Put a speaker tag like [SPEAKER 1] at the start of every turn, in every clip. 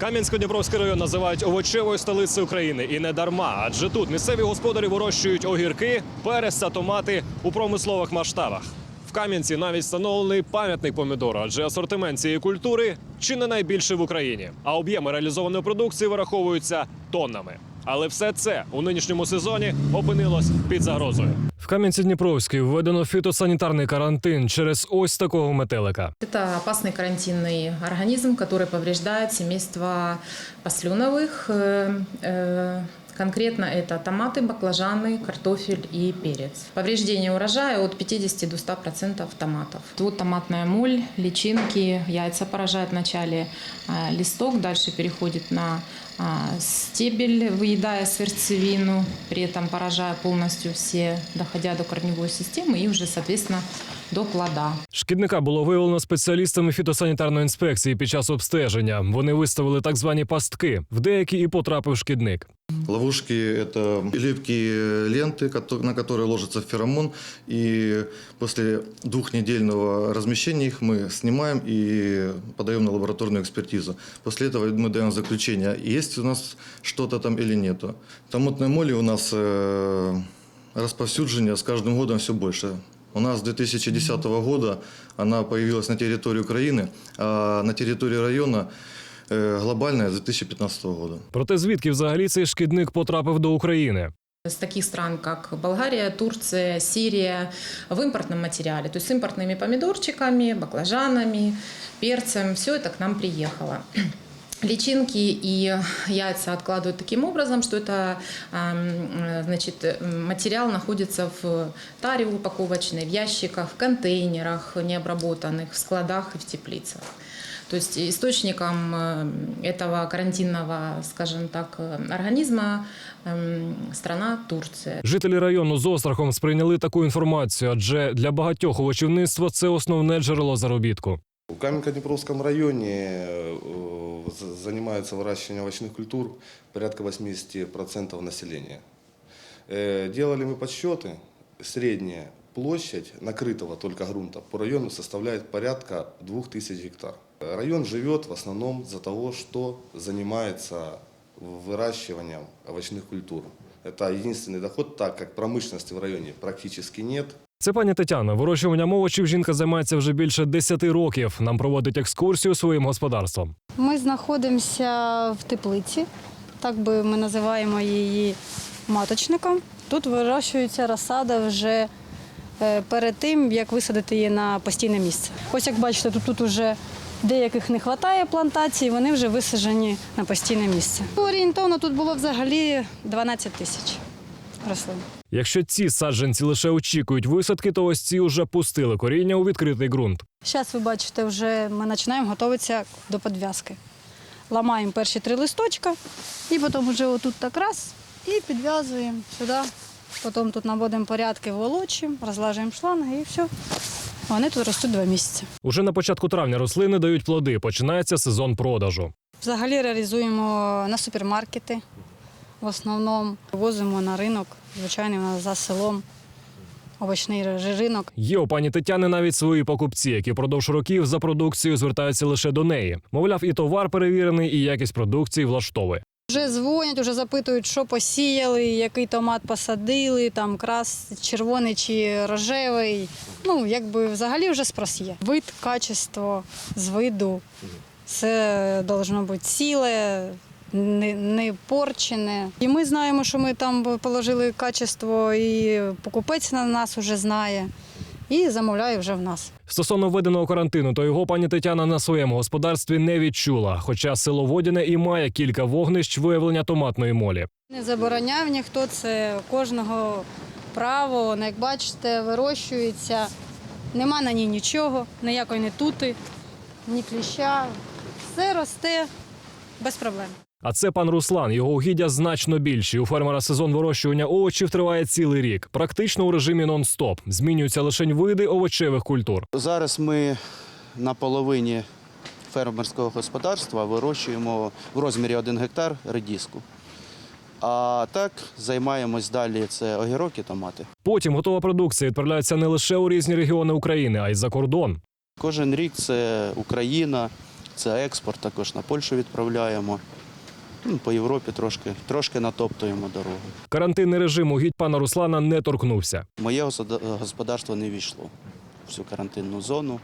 [SPEAKER 1] Кам'янсько-Дніпровський район називають овочевою столицею України і не дарма, адже тут місцеві господарі вирощують огірки, перець та томати у промислових масштабах. В Кам'янці навіть встановлений пам'ятник помідору, адже асортимент цієї культури чи не найбільший в Україні, а об'єми реалізованої продукції вираховуються тоннами. Але все це у нинішньому сезоні опинилось під загрозою. В Кам'янці-Дніпровській введено фітосанітарний карантин через ось такого метелика.
[SPEAKER 2] Это опасный карантинный организм, который повреждает семейство послюновых. Э, э, Конкретно это томаты, баклажаны, картофель и перец. Повреждение урожая от 50 до 100% томатов. Вот томатная моль, личинки, яйца поражают вначале а, листок, дальше переходит на а, стебель, выедая сердцевину, при этом поражая полностью все, доходя до корневой системы и уже, соответственно, до плода.
[SPEAKER 1] Шкідника було виявлено спеціалістами фітосанітарної інспекції під час обстеження. Вони виставили так звані пастки, в деякі і потрапив шкідник.
[SPEAKER 3] Ловушки – это липкие ленты, кото- на которые ложится феромон. И после двухнедельного размещения их мы снимаем и подаем на лабораторную экспертизу. После этого мы даем заключение, есть у нас что-то там или нету. Томатной моли у нас э, расповсюджение с каждым годом все больше. У нас с 2010 года она появилась на территории Украины, а на территории района э, глобальная с 2015 года.
[SPEAKER 1] Проте звідки взагалі цей шкідник потрапив до України?
[SPEAKER 2] С таких стран, как Болгария, Турция, Сирия, в импортном материале, то есть с импортными помидорчиками, баклажанами, перцем, все это к нам приехало. Личинки и яйца откладывают таким образом, что это ам, значит, м, материал находится в таре упаковочной, в ящиках, в контейнерах необработанных, в складах и в теплицах. То есть источником э, этого карантинного, скажем так, э, организма эм, страна Турция.
[SPEAKER 1] Жителі району з острахом сприйняли таку інформацію, адже для багатьох овочівництво це основне джерело заробітку.
[SPEAKER 4] В Каменко-Днепровском районе э, за- занимается выращиванием овощных культур порядка 80% населения. Э, Делали мы подсчеты. Средняя площадь накрытого только грунта по району составляет порядка 2000 гектар. Район живет в основном за того, что занимается выращиванием овощных культур. Это единственный доход, так как промышленности в районе практически нет.
[SPEAKER 1] Це пані Тетяна. Вирощуванням овочів жінка займається вже більше 10 років. Нам проводить екскурсію своїм господарством.
[SPEAKER 5] Ми знаходимося в теплиці, так би ми називаємо її маточником. Тут вирощується розсада вже е, перед тим, як висадити її на постійне місце. Ось як бачите, тут, тут вже деяких не вистачає плантацій, вони вже висаджені на постійне місце. Орієнтовно тут було взагалі 12 тисяч рослин.
[SPEAKER 1] Якщо ці саджанці лише очікують висадки, то ось ці вже пустили коріння у відкритий ґрунт.
[SPEAKER 5] Зараз ви бачите, вже ми починаємо готуватися до підв'язки. Ламаємо перші три листочка і потім вже отут так раз і підв'язуємо сюди. Потім тут наводимо порядки, волочимо, розлажуємо шланги і все. Вони тут ростуть два місяці.
[SPEAKER 1] Уже на початку травня рослини дають плоди. Починається сезон продажу.
[SPEAKER 5] Взагалі реалізуємо на супермаркети. В основному возимо на ринок, звичайно, у нас за селом овочний ринок.
[SPEAKER 1] Є у пані Тетяни навіть свої покупці, які впродовж років за продукцією звертаються лише до неї. Мовляв, і товар перевірений, і якість продукції влаштовує.
[SPEAKER 5] Вже дзвонять, вже запитують, що посіяли, який томат посадили, там крас червоний чи рожевий. Ну, якби взагалі вже спрос є. Вид, качество з виду. Все должно бути ціле, не, не порчене. І ми знаємо, що ми там положили качество, і покупець на нас вже знає. І замовляє вже в нас.
[SPEAKER 1] Стосовно введеного карантину, то його пані Тетяна на своєму господарстві не відчула. Хоча село Водяне і має кілька вогнищ виявлення томатної молі.
[SPEAKER 5] Не забороняв ніхто, це кожного право. Ну, Як бачите, вирощується. Нема на ній нічого, ніякої не тути, ні кліща. Все росте без проблем.
[SPEAKER 1] А це пан Руслан. Його угіддя значно більші. У фермера сезон вирощування овочів триває цілий рік, практично у режимі нон-стоп. Змінюються лише види овочевих культур.
[SPEAKER 6] Зараз ми на половині фермерського господарства вирощуємо в розмірі 1 гектар редіску. А так займаємось далі це огірок і томати.
[SPEAKER 1] Потім готова продукція відправляється не лише у різні регіони України, а й за кордон.
[SPEAKER 6] Кожен рік це Україна, Це експорт, також на Польщу відправляємо. Ну, по Європі трошки, трошки натоптуємо дорогу.
[SPEAKER 1] Карантинний режим угідь пана Руслана не торкнувся.
[SPEAKER 6] Моє госода- господарство не війшло в цю карантинну зону.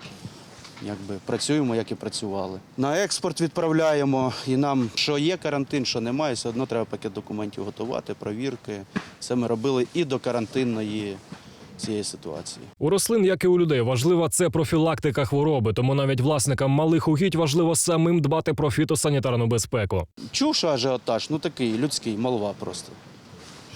[SPEAKER 6] Якби працюємо, як і працювали. На експорт відправляємо, і нам, що є карантин, що немає, все одно треба пакет документів готувати, провірки. Це ми робили і до карантинної цієї ситуації.
[SPEAKER 1] У рослин, як і у людей, важлива це профілактика хвороби, тому навіть власникам малих угідь важливо самим дбати про фітосанітарну безпеку.
[SPEAKER 6] Чув, що ажіотаж, ну такий людський, молва просто.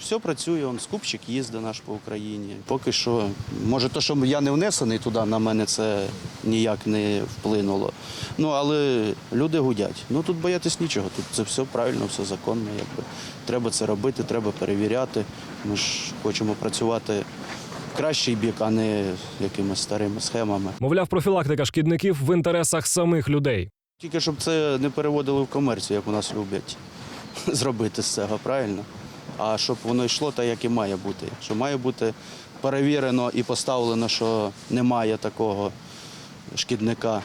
[SPEAKER 6] Все працює, он скупчик їздить наш по Україні. Поки що, може, то, що я не внесений туди, на мене це ніяк не вплинуло. Ну, але люди гудять. Ну тут боятись нічого. Тут це все правильно, все законно. Якби. Треба це робити, треба перевіряти. Ми ж хочемо працювати кращий бік, а не якимись старими схемами.
[SPEAKER 1] Мовляв, профілактика шкідників в інтересах самих людей.
[SPEAKER 6] Тільки щоб це не переводили в комерцію, як у нас люблять зробити з цього, правильно? А щоб воно йшло так, як і має бути. Що має бути перевірено і поставлено, що немає такого шкідника,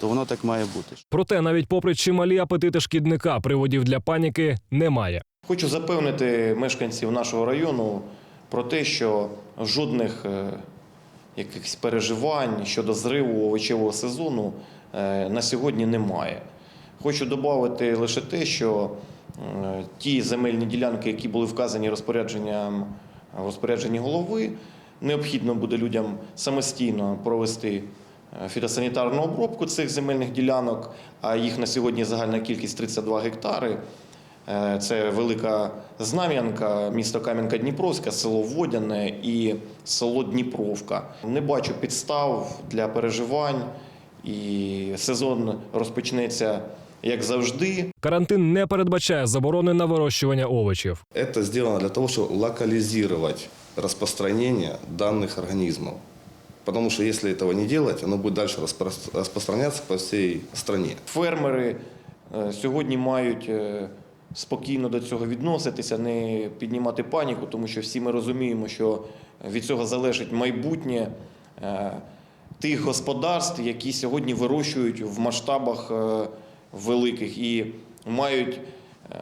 [SPEAKER 6] то воно так має бути.
[SPEAKER 1] Проте, навіть попри чималі апетити шкідника, приводів для паніки немає.
[SPEAKER 7] Хочу запевнити мешканців нашого району про те, що жодних е, якихось переживань щодо зриву овочевого сезону е, на сьогодні немає. Хочу додати лише те, що е, ті земельні ділянки, які були вказані розпорядженням розпорядженні голови, необхідно буде людям самостійно провести фітосанітарну обробку цих земельних ділянок, а їх на сьогодні загальна кількість 32 гектари. Е, Це Велика Знам'янка, місто Кам'янка-Дніпровська, село Водяне і село Дніпровка. Не бачу підстав для переживань, і сезон розпочнеться як завжди.
[SPEAKER 1] Карантин не передбачає заборони на вирощування овочів.
[SPEAKER 4] Это сделано для того, чтобы локализировать распространение данных организмов. Потому что если этого не делать, оно будет дальше распро- распространяться по всей стране.
[SPEAKER 7] Фермери е, сьогодні мають е, спокійно до цього відноситися, не піднімати паніку, тому що всі ми розуміємо, що від цього залежить майбутнє е, тих господарств, які сьогодні вирощують в масштабах е, великих і мають е,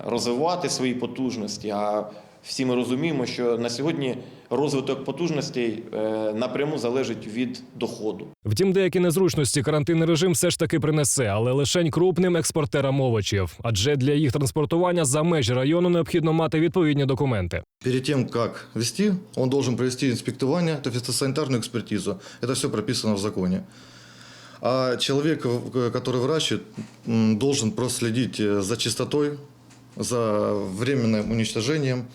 [SPEAKER 7] розвивати свої потужності. А всі ми розуміємо, що на сьогодні розвиток потужностей е, напряму залежить від доходу.
[SPEAKER 1] Втім, деякі незручності карантинний режим все ж таки принесе, але лишень крупним експортерам овочів. Адже для їх транспортування за межі району необхідно мати відповідні документи.
[SPEAKER 3] Перед тем, как вести, он должен провести инспектование, то фитосанитарную экспертизу. Это все прописано в законе. А человек, в- который выращивает, м, должен проследить э, за чистотой, за временным уничтожением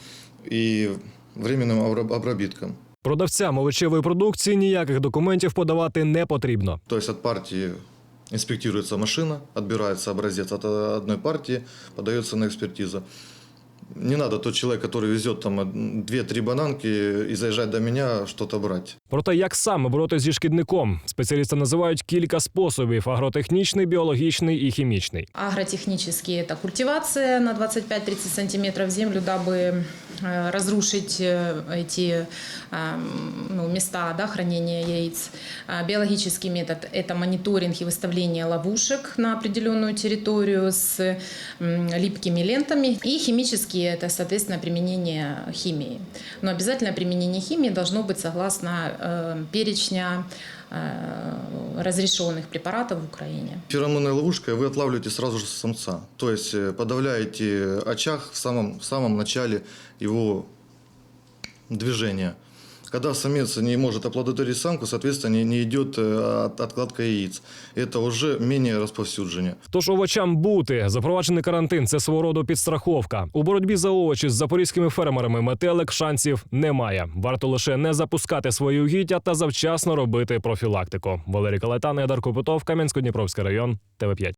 [SPEAKER 3] и временным обраб- обработком.
[SPEAKER 1] Продавцям овочевої продукції ніяких документів подавати не потрібно.
[SPEAKER 3] То есть от партии инспектируется машина, отбирается образец от э, одной партии, подается на экспертизу. Не надо тот человек, который везет там 2-3 бананки и заезжать до меня что-то брать.
[SPEAKER 1] Проте, як саме боротися зі шкідником, спеціалісти називають кілька способів: агротехнічний, біологічний і хімічний.
[SPEAKER 2] Агротехнически это культивация на 25-30 сантиметров землю, дабы э, разрушить э, эти э, ну, места да, хранения яиц. А Биологический метод – это мониторинг и выставление ловушек на определенную территорию с м, липкими лентами. И химический – это, соответственно, применение химии. Но обязательно применение химии должно быть согласно э, перечня э, разрешенных препаратов в Украине.
[SPEAKER 3] Феромонной ловушкой вы отлавливаете сразу же самца. То есть э, подавляете очаг в самом, в самом начале его движения. Когда самец не может оплодотворить самку, соответственно, не, идет э, от- откладка яиц. Это уже менее расповсюджение.
[SPEAKER 1] Тож овочам бути запроваджений карантин це свого роду підстраховка. У боротьбі за овочі з запорізькими фермерами метелик шансів немає. Варто лише не запускати свої угіддя та завчасно робити профілактику. Валерій Калайтан, Едар Копитов, Кам'янсько-Дніпровський район, ТВ 5